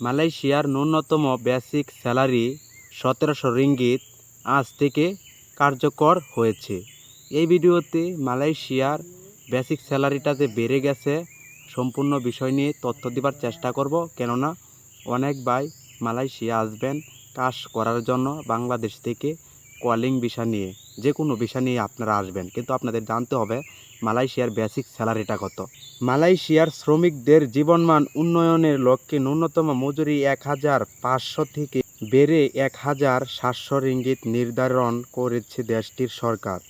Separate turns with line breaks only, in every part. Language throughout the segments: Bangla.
মালয়েশিয়ার ন্যূনতম বেসিক স্যালারি সতেরোশো রিঙ্গিত আজ থেকে কার্যকর হয়েছে। এই ভিডিওতে মালয়েশিয়ার বেসিক স্যালারিটা যে বেড়ে গেছে। সম্পূর্ণ বিষয় নিয়ে তথ্য দেবার চেষ্টা করব, কেননা অনেক ভাই মালয়েশিয়া আসবেন কাজ করার জন্য বাংলাদেশ থেকে কলিং ভিসা নিয়ে। যে কোনো ভিসা নিয়ে আপনারা আসবেন। কিন্তু আপনাদের জানতে হবে, মালয়েশিয়ার বেসিক স্যালারিটা কত? মালয়েশিয়ার শ্রমিকদের জীবনমান উন্নয়নের লক্ষ্যে ন্যূনতম মজুরি এক হাজার পাঁচশো থেকে বেড়ে এক হাজার সাতশো রিঙ্গিত নির্ধারণ করেছে দেশটির সরকার।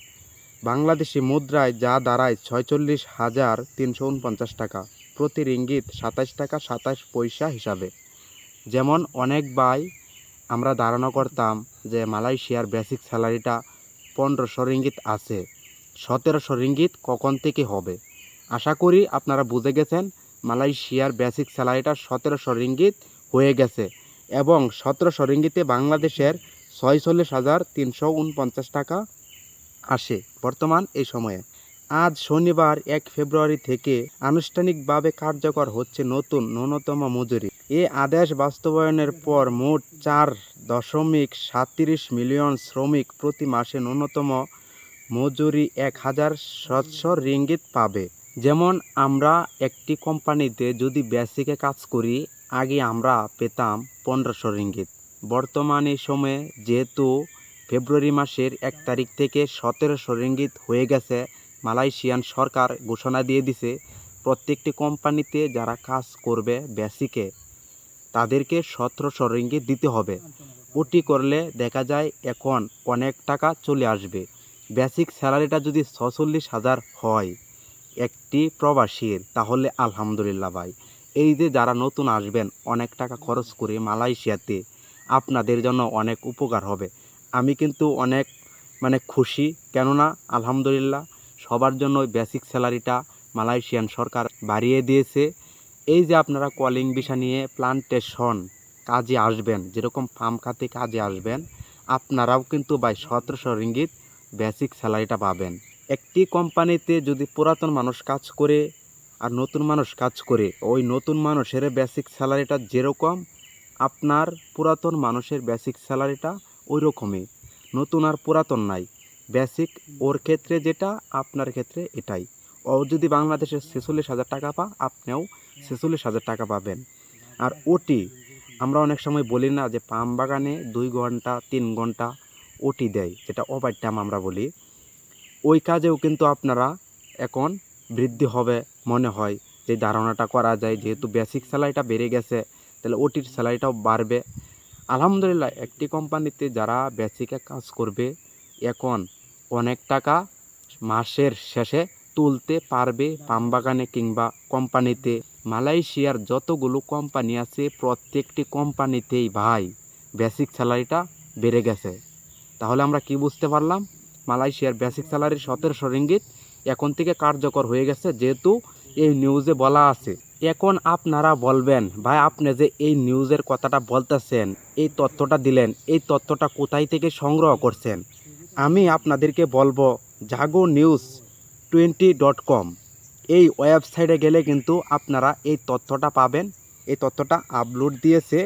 বাংলাদেশি মুদ্রায় যা দাঁড়ায় ছয়চল্লিশ হাজার তিনশো উনপঞ্চাশ টাকা, প্রতি রিঙ্গিত সাতাশ টাকা সাতাশ পয়সা হিসাবে। যেমন অনেক বাই আমরা ধারণা করতাম যে মালয়েশিয়ার বেসিক স্যালারিটা পনেরোশো রিঙ্গিত আছে। সতেরোশো রিঙ্গিত কখন থেকে হবে? আশা করি আপনারা বুঝে গেছেন, মালয়েশিয়ার বেসিক স্যালারিটা সতেরোশো রিঙ্গিত হয়ে গেছে এবং সতেরোশো রিঙ্গিতে বাংলাদেশের ছয়চল্লিশ হাজার তিনশো উনপঞ্চাশ টাকা আসে বর্তমান এই সময়ে। আজ শনিবার এক ফেব্রুয়ারি থেকে আনুষ্ঠানিকভাবে কার্যকর হচ্ছে নতুন ন্যূনতম মজুরি। এ আদেশ বাস্তবায়নের পর মোট চার দশমিক সাতত্রিশ মিলিয়ন শ্রমিক প্রতি মাসে ন্যূনতম মজুরি এক হাজার সাতশো রিঙ্গিত পাবে। যেমন, আমরা একটি কোম্পানিতে যদি বেসিকে কাজ করি, আগে আমরা পেতাম পনেরোশো রিঙ্গিত। বর্তমানে সময়ে যেহেতু ফেব্রুয়ারি মাসের এক তারিখ থেকে সতেরোশো রিঙ্গিত হয়ে গেছে, মালয়েশিয়ান সরকার ঘোষণা দিয়ে দিছে, প্রত্যেকটি কোম্পানিতে যারা কাজ করবে বেসিকে। তাদেরকে সতেরোশো রিঙ্গিত দিতে হবে। ওটি করলে দেখা যায় এখন অনেক টাকা চলে আসবে। বেসিক স্যালারিটা যদি ছচল্লিশ হাজার হয় একটি প্রবাসীর, তাহলে আলহামদুলিল্লাহ ভাই। এই যে যারা নতুন আসবেন, অনেক টাকা খরচ করে মালয়েশিয়াতে আপনাদের জন্য অনেক উপকার হবে। আমি কিন্তু অনেক মানে খুশি, কেননা আলহামদুলিল্লাহ সবার জন্য বেসিক স্যালারিটা মালয়েশিয়ান সরকার বাড়িয়ে দিয়েছে। এই যে আপনারা কলিং ভিসা নিয়ে প্লান্টেশন কাজে আসবেন, যেরকম ফার্ম খাতে কাজে আসবেন, আপনারাও কিন্তু বাই সতেরোশো রিঙ্গিত বেসিক স্যালারিটা পাবেন। একটি কোম্পানিতে যদি পুরাতন মানুষ কাজ করে আর নতুন মানুষ কাজ করে, ওই নতুন মানুষের বেসিক স্যালারিটা যেরকম, আপনার পুরাতন মানুষের বেসিক স্যালারিটা ওই রকমই নতুন আর পুরাতন নাই। বেসিক ওর ক্ষেত্রে যেটা, আপনার ক্ষেত্রে এটাই। ও যদি বাংলাদেশে ছেচল্লিশ হাজার টাকা পা, আপনিও ছেচল্লিশ হাজার টাকা পাবেন। আর ওটি আমরা অনেক সময় বলি না যে পাম বাগানে দুই ঘণ্টা, তিন ঘণ্টা ওটি দেয়, যেটা ওভার টাইম আমরা বলি। ওই কাজেও কিন্তু আপনারা এখন বৃদ্ধি হবে মনে হয়। যে ধারণাটা করা যায়, যেহেতু বেসিক স্যালারিটা বেড়ে গেছে, তাহলে ওটির স্যালারিটাও বাড়বে। আলহামদুলিল্লাহ, একটি কোম্পানিতে যারা বেসিকে কাজ করবে, এখন অনেক টাকা মাসের শেষে তুলতে পারবে পাম বাগানে কিংবা কোম্পানিতে। মালয়েশিয়ার যতগুলো কোম্পানি আছে, প্রত্যেকটি কোম্পানিতেই ভাই বেসিক স্যালারিটা বেড়ে গেছে। তাহলে আমরা কি বুঝতে পারলাম? মালয়েশিয়ার বেসিক স্যালারি সতেরোশো রিঙ্গিত এখন থেকে কার্যকর হয়ে গেছে যেহেতু এই নিউজে বলা আছে। এখন আপনারা বলবেন, ভাই, আপনি যে এই নিউজের কথাটা বলতেছেন, এই তথ্যটা দিলেন, এই তথ্যটা কোথায় থেকে সংগ্রহ করছেন? আমি আপনাদেরকে বলব, Jago news. Twenty dot com এই ওয়েবসাইটে গেলে কিন্তু আপনারা এই তথ্যটা পাবেন। এই তথ্যটা আপলোড দিয়েছে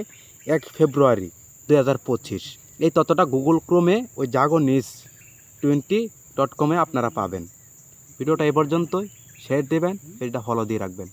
এক ফেব্রুয়ারি দুই হাজার পঁচিশ। এই তথ্যটা গুগল ক্রোমে ওই জাগো নিউজ টোয়েন্টি ডট কমে আপনারা পাবেন। ভিডিওটা এ পর্যন্তই। শেয়ার দেবেন এটা ফলো দিয়ে রাখবেন।